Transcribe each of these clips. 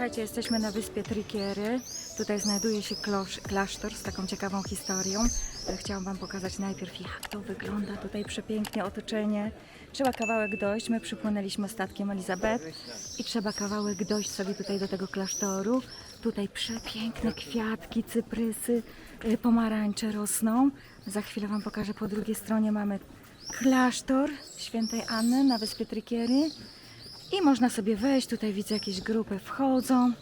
Słuchajcie, jesteśmy na wyspie Trikiery. Tutaj znajduje się klasztor z taką ciekawą historią. E, Chciałam Wam pokazać najpierw, jak to wygląda. Tutaj przepięknie otoczenie. Trzeba kawałek dojść. My przypłynęliśmy statkiem Elizabeth i trzeba kawałek dojść sobie tutaj do tego klasztoru. Tutaj przepiękne kwiatki, cyprysy, y, pomarańcze rosną. Za chwilę Wam pokażę. Po drugiej stronie mamy klasztor świętej Anny na wyspie Trikiery. I można sobie wejść, tutaj widzę jakieś grupy wchodzą.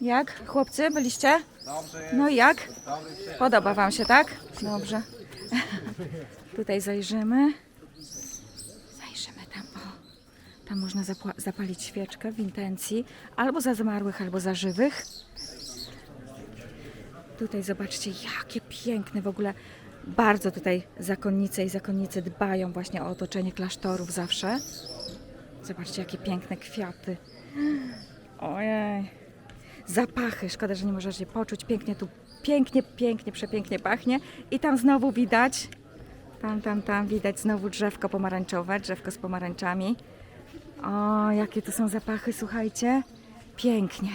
Jak? Chłopcy, byliście? No i jak? Podoba Wam się, tak? Dobrze. tutaj zajrzymy. Zajrzymy tam, o. Tam można zapalić świeczkę w intencji albo za zmarłych, albo za żywych. Tutaj zobaczcie, jakie piękne w ogóle. Bardzo tutaj zakonnice i zakonnice dbają właśnie o otoczenie klasztorów zawsze. Zobaczcie, jakie piękne kwiaty. Ojej. Zapachy. Szkoda, że nie możecie poczuć. Pięknie tu, pięknie, pięknie, przepięknie pachnie. I tam znowu widać, tam, tam, tam widać znowu drzewko pomarańczowe, drzewko z pomarańczami. O, jakie to są zapachy, słuchajcie. Pięknie.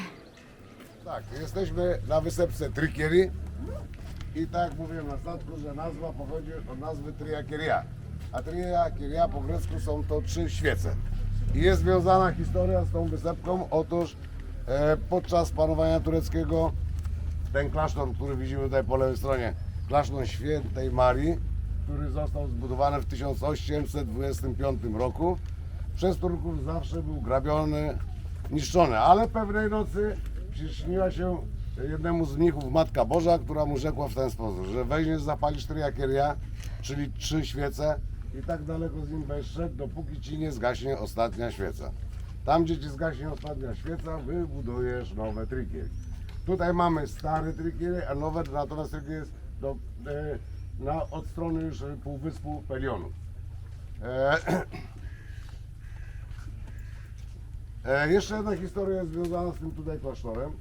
Tak, jesteśmy na wysepce Trikiery i tak mówiłem na statku, że nazwa pochodzi od nazwy Triakieria. A Triakieria po grecku są to trzy świece. Jest związana historia z tą wysepką. Otóż e, podczas panowania tureckiego ten klasztor, który widzimy tutaj po lewej stronie, klasztor świętej Marii, który został zbudowany w 1825 roku, przez Turków zawsze był grabiony, niszczony, ale pewnej nocy przyśniła się jednemu z mnichów Matka Boża, która mu rzekła w ten sposób, że weźmiesz, zapalisz triakieria, czyli trzy świece i tak daleko z nim będziesz szedł, dopóki ci nie zgaśnie ostatnia świeca. Tam, gdzie ci zgaśnie ostatnia świeca, wybudujesz nowe trikiery. Tutaj mamy stary trikiery, a nowe, natomiast trikiery jest do, e, na, od strony już półwyspu Pelionu. E, E, jeszcze jedna historia jest związana z tym tutaj klasztorem.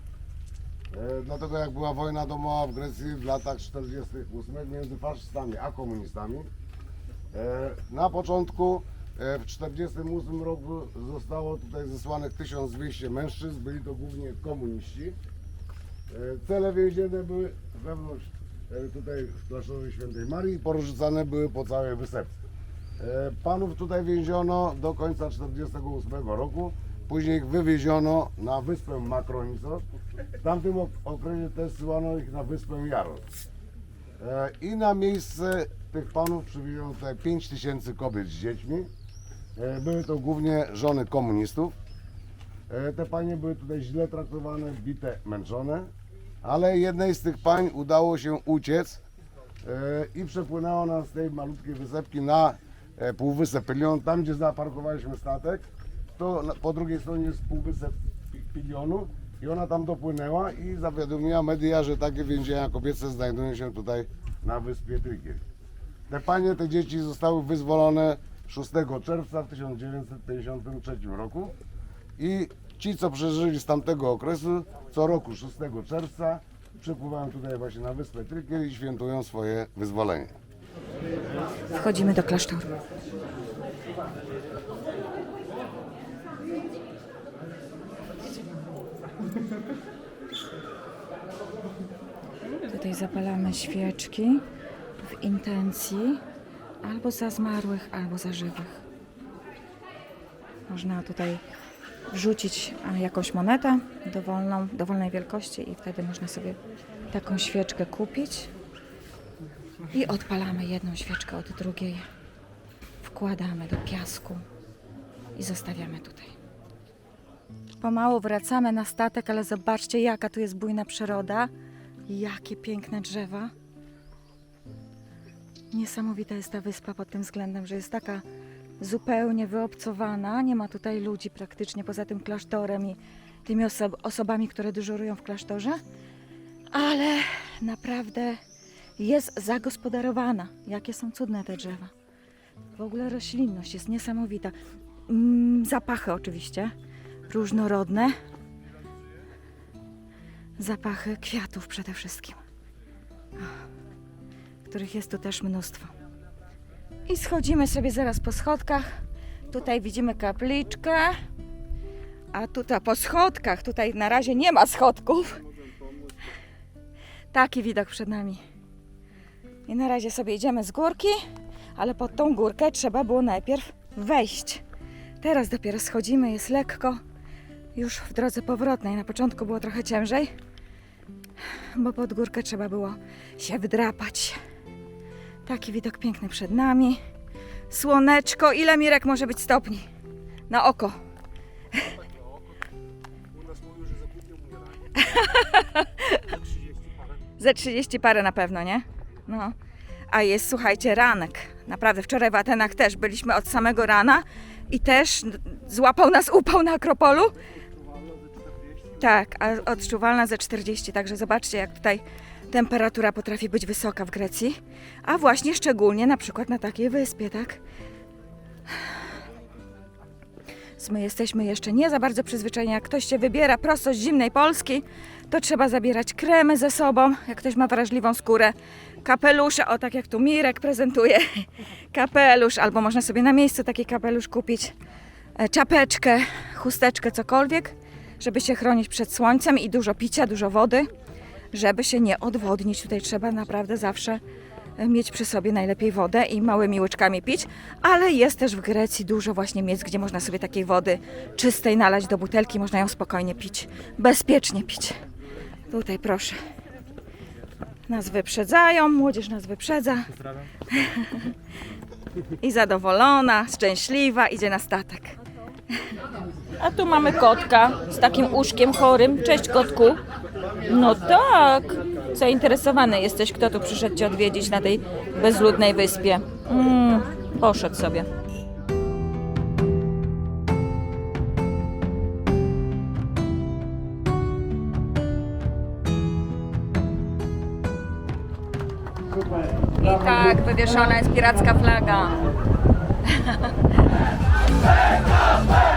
E, dlatego jak była wojna domowa w Grecji w latach 48 między faszystami a komunistami, na początku e, w 48 roku zostało tutaj zesłanych 1200 mężczyzn, byli to głównie komuniści. E, Cele więzienne były wewnątrz e, tutaj w klasztorze świętej Marii i porzucane były po całej wysepce. E, Panów tutaj więziono do końca 1948 roku. Później ich wywieziono na wyspę Makronisos. W tamtym ok- okresie też zsyłano ich na wyspę Jaros. E, I na miejsce tych panów przywieziono tutaj 5 tysięcy kobiet z dziećmi. E, Były to głównie żony komunistów. E, Te panie były tutaj źle traktowane, bite, męczone. Ale jednej z tych pań udało się uciec e, i przepłynęła ona z tej malutkiej wysepki na półwysep Pilion, tam gdzie zaparkowaliśmy statek, to po drugiej stronie jest półwysep Pi- Pilionu i ona tam dopłynęła i zawiadomiła media, że takie więzienia kobiece znajdują się tutaj na wyspie Trykier. Te panie, te dzieci zostały wyzwolone 6 czerwca w 1953 roku i ci, co przeżyli z tamtego okresu, co roku 6 czerwca przypływają tutaj właśnie na wyspę Trykier i świętują swoje wyzwolenie. Wchodzimy do klasztoru. Tutaj zapalamy świeczki w intencji albo za zmarłych, albo za żywych. Można tutaj wrzucić a, jakąś monetę dowolną, dowolnej wielkości i wtedy można sobie taką świeczkę kupić. I odpalamy jedną świeczkę od drugiej. Wkładamy do piasku i zostawiamy tutaj. Pomału wracamy na statek, ale zobaczcie, jaka tu jest bujna przyroda. Jakie piękne drzewa. Niesamowita jest ta wyspa pod tym względem, że jest taka zupełnie wyobcowana. Nie ma tutaj ludzi praktycznie poza tym klasztorem i tymi oso- osobami, które dyżurują w klasztorze. Ale naprawdę jest zagospodarowana. Jakie są cudne te drzewa. W ogóle roślinność jest niesamowita. Mm, zapachy oczywiście, różnorodne. Zapachy kwiatów przede wszystkim, których jest tu też mnóstwo. I schodzimy sobie zaraz po schodkach. Tutaj widzimy kapliczkę. A tutaj po schodkach, tutaj na razie nie ma schodków. Taki widok przed nami. I na razie sobie idziemy z górki, ale pod tą górkę trzeba było najpierw wejść. Teraz dopiero schodzimy, jest lekko. Już w drodze powrotnej. Na początku było trochę ciężej, bo pod górkę trzeba było się wdrapać. Taki widok piękny przed nami. Słoneczko, ile Mirek może być stopni? Na oko. U nas mówił, że za głupio umierają. Za 30 parę. Ze 30 parę na pewno, nie? No. A jest, słuchajcie, ranek. Naprawdę, wczoraj w Atenach też byliśmy od samego rana i też złapał nas upał na Akropolu. Czuwalna ze 40. Tak, a odczuwalna ze 40, także zobaczcie, jak tutaj temperatura potrafi być wysoka w Grecji. A właśnie szczególnie na przykład na takiej wyspie, tak? My jesteśmy jeszcze nie za bardzo przyzwyczajeni. Jak ktoś się wybiera prosto z zimnej Polski, to trzeba zabierać kremy ze sobą, jak ktoś ma wrażliwą skórę. Kapelusze, o tak jak tu Mirek prezentuje. Kapelusz, albo można sobie na miejscu taki kapelusz kupić. E, Czapeczkę, chusteczkę, cokolwiek, żeby się chronić przed słońcem i dużo picia, dużo wody, żeby się nie odwodnić. Tutaj trzeba naprawdę zawsze mieć przy sobie najlepiej wodę i małymi łyczkami pić, ale jest też w Grecji dużo właśnie miejsc, gdzie można sobie takiej wody czystej nalać do butelki, można ją spokojnie pić, bezpiecznie pić. Tutaj proszę. Nas wyprzedzają, młodzież nas wyprzedza i zadowolona, szczęśliwa idzie na statek. A tu mamy kotka z takim uszkiem chorym. Cześć kotku. No tak. Zainteresowany jesteś, kto tu przyszedł Cię odwiedzić na tej bezludnej wyspie. Mm, poszedł sobie. I tak, wywieszona jest piracka flaga.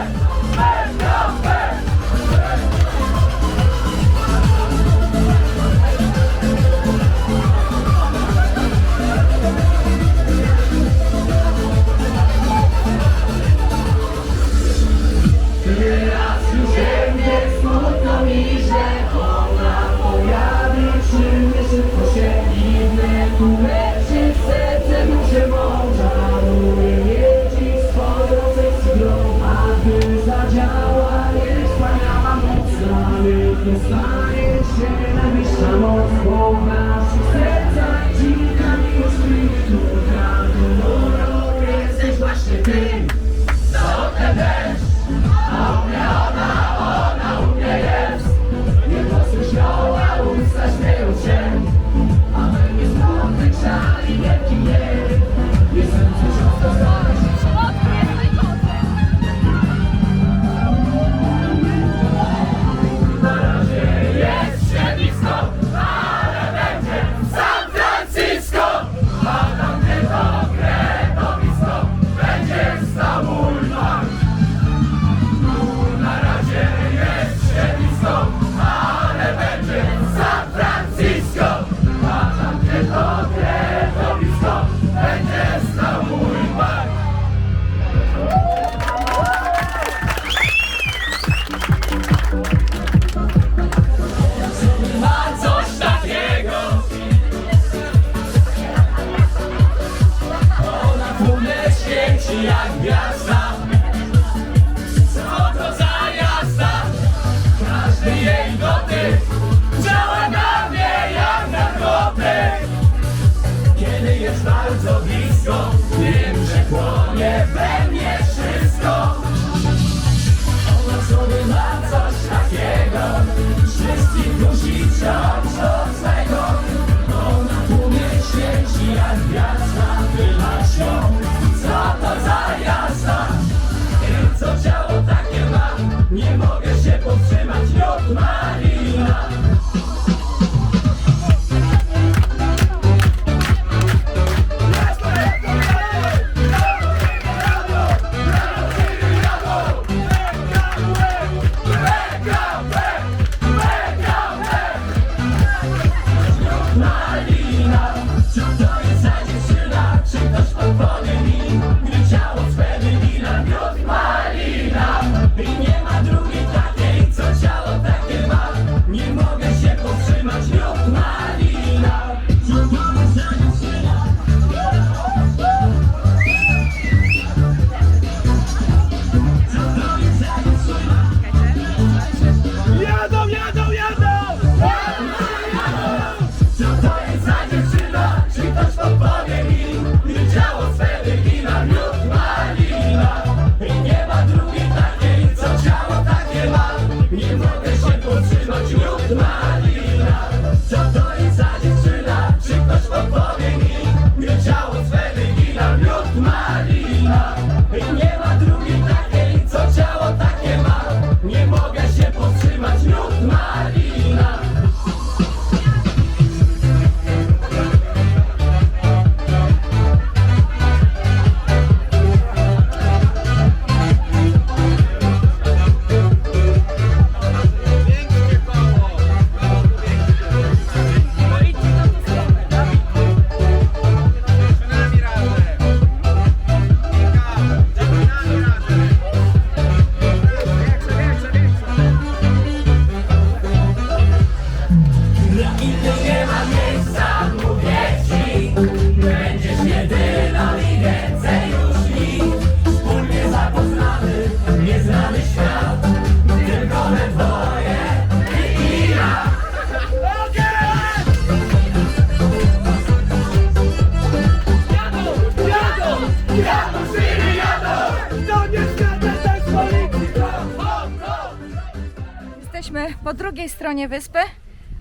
Jesteśmy po drugiej stronie wyspy.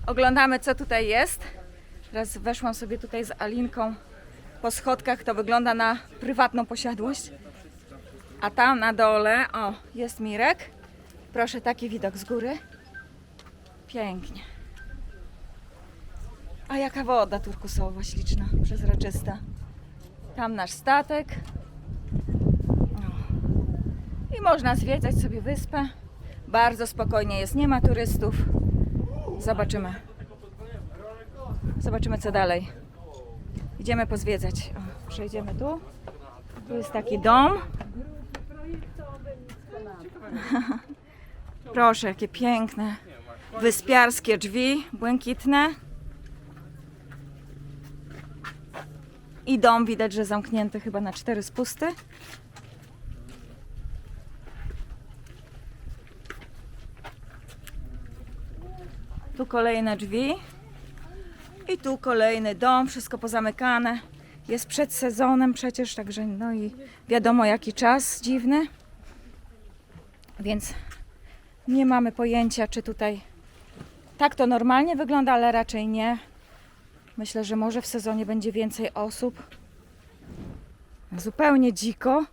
Oglądamy, co tutaj jest. Teraz weszłam sobie tutaj z Alinką po schodkach. To wygląda na prywatną posiadłość. A tam na dole, o, jest Mirek. Proszę, taki widok z góry. Pięknie. A jaka woda turkusowa, śliczna, przezroczysta. Tam nasz statek. I można zwiedzać sobie wyspę. Bardzo spokojnie jest, nie ma turystów. Zobaczymy. Zobaczymy co dalej. Idziemy pozwiedzać. O, przejdziemy tu. Tu jest taki dom. Proszę, jakie piękne wyspiarskie drzwi, błękitne. I dom widać, że zamknięty chyba na cztery spusty. Tu kolejne drzwi. I tu kolejny dom, wszystko pozamykane. Jest przed sezonem przecież, także no i wiadomo jaki czas dziwny. Więc nie mamy pojęcia, czy tutaj tak to normalnie wygląda, ale raczej nie. Myślę, że może w sezonie będzie więcej osób. Zupełnie dziko.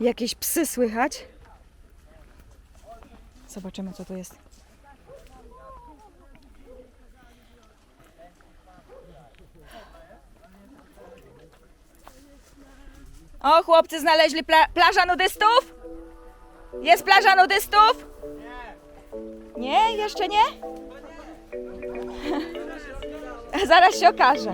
Jakieś psy słychać. Zobaczymy, co tu jest. O, chłopcy znaleźli pla- plaża nudystów? Jest plaża nudystów? Nie, jeszcze nie? Zaraz się okaże.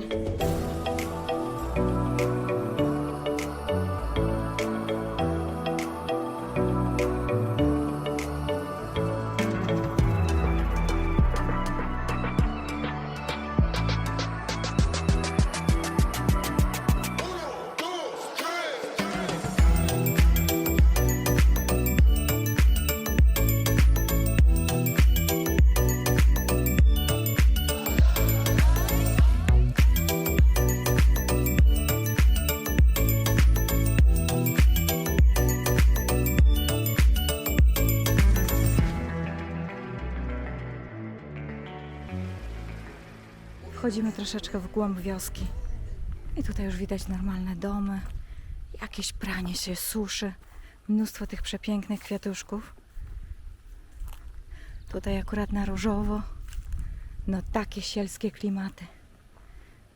Wchodzimy troszeczkę w głąb wioski. I tutaj już widać normalne domy. Jakieś pranie się suszy. Mnóstwo tych przepięknych kwiatuszków. Tutaj akurat na różowo. No takie sielskie klimaty.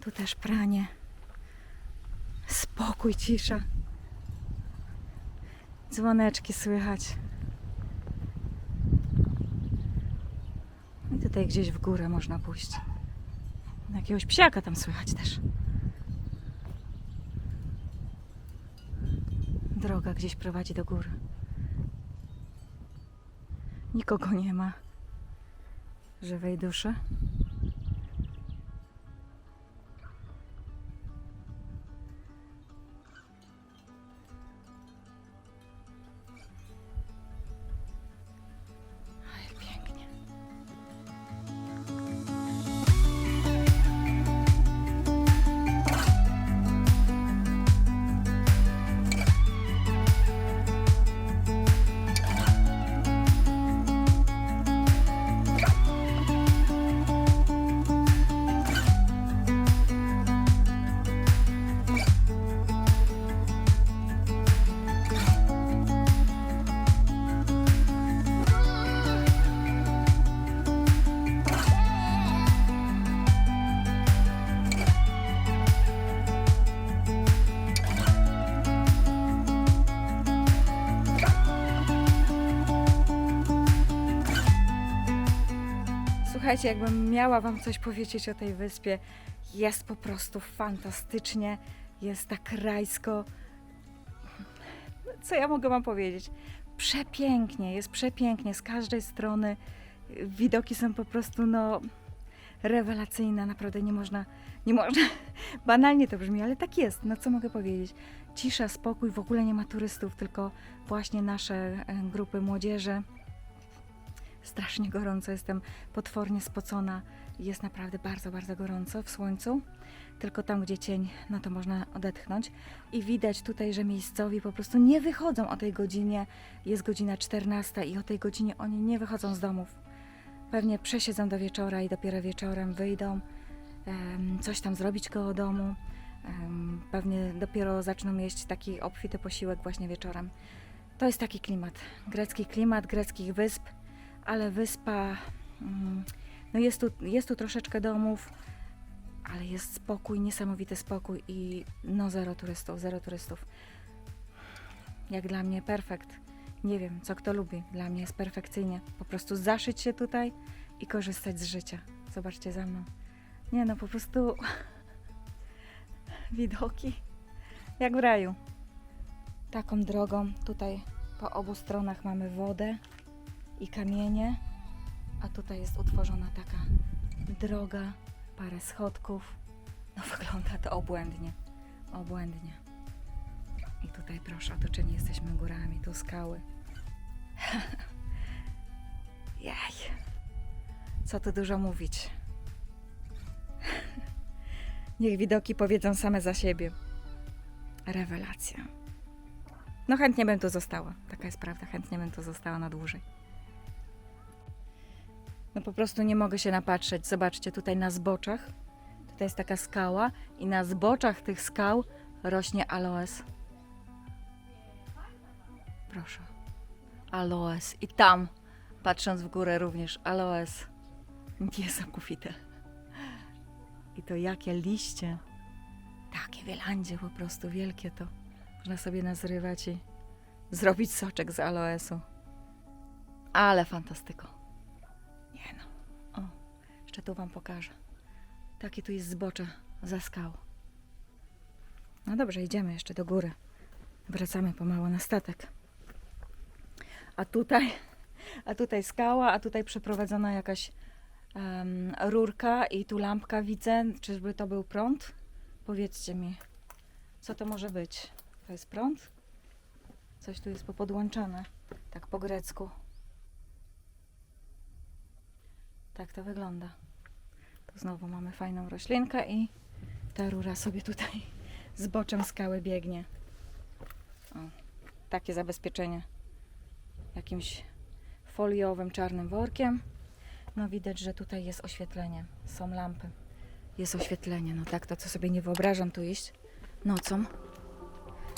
Tu też pranie. Spokój, cisza. Dzwoneczki słychać. I tutaj gdzieś w górę można pójść. Jakiegoś psiaka tam słychać też. Droga gdzieś prowadzi do góry. Nikogo nie ma. Żywej duszy. Słuchajcie, jakbym miała Wam coś powiedzieć o tej wyspie, jest po prostu fantastycznie, jest tak rajsko. Co ja mogę Wam powiedzieć? Przepięknie, jest przepięknie z każdej strony. Widoki są po prostu no rewelacyjne, naprawdę nie można, nie można, banalnie to brzmi, ale tak jest, no co mogę powiedzieć. Cisza, spokój, w ogóle nie ma turystów, tylko właśnie nasze e, grupy młodzieży. Strasznie gorąco, jestem potwornie spocona. Jest naprawdę bardzo, bardzo gorąco w słońcu. Tylko tam, gdzie cień, no to można odetchnąć. I widać tutaj, że miejscowi po prostu nie wychodzą o tej godzinie. Jest godzina 14 i o tej godzinie oni nie wychodzą z domów. Pewnie przesiedzą do wieczora i dopiero wieczorem wyjdą. coś tam zrobić koło domu. pewnie dopiero zaczną jeść taki obfity posiłek właśnie wieczorem. To jest taki klimat. Grecki klimat, greckich wysp ale wyspa, mm, no jest tu, jest tu troszeczkę domów, ale jest spokój, niesamowity spokój i no zero turystów, zero turystów. Jak dla mnie perfekt. Nie wiem, co kto lubi. Dla mnie jest perfekcyjnie. Po prostu zaszyć się tutaj i korzystać z życia. Zobaczcie za mną. Nie no, po prostu widoki jak w raju. Taką drogą tutaj po obu stronach mamy wodę i kamienie, a tutaj jest utworzona taka droga, parę schodków. No wygląda to obłędnie, obłędnie. I tutaj proszę, otoczeni jesteśmy górami, tu skały. Jaj, co tu dużo mówić. Niech widoki powiedzą same za siebie. Rewelacja. No chętnie bym tu została, taka jest prawda, chętnie bym tu została na dłużej. No po prostu nie mogę się napatrzeć. Zobaczcie tutaj na zboczach. Tutaj jest taka skała i na zboczach tych skał rośnie aloes. Proszę. Aloes. I tam, patrząc w górę również aloes. Niesamowite. I to jakie liście. Takie wielandzie po prostu, wielkie to. Można sobie nazrywać i zrobić soczek z aloesu. Ale fantastyko. Jeszcze tu Wam pokażę. Takie tu jest zbocze za skał. No dobrze, idziemy jeszcze do góry. Wracamy pomału na statek. A tutaj, a tutaj skała, a tutaj przeprowadzona jakaś em, rurka i tu lampka widzę. Czyżby to był prąd? Powiedzcie mi, co to może być? To jest prąd? Coś tu jest popodłączane, tak po grecku. Tak to wygląda. Znowu mamy fajną roślinkę i ta rura sobie tutaj z boczem skały biegnie. O, takie zabezpieczenie. Jakimś foliowym czarnym workiem. No widać, że tutaj jest oświetlenie. Są lampy. Jest oświetlenie. No tak to co sobie nie wyobrażam tu iść nocą.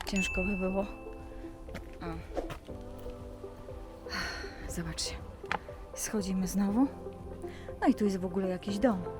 Ciężko by było. O. Zobaczcie. Schodzimy znowu. No i tu jest w ogóle jakiś dom.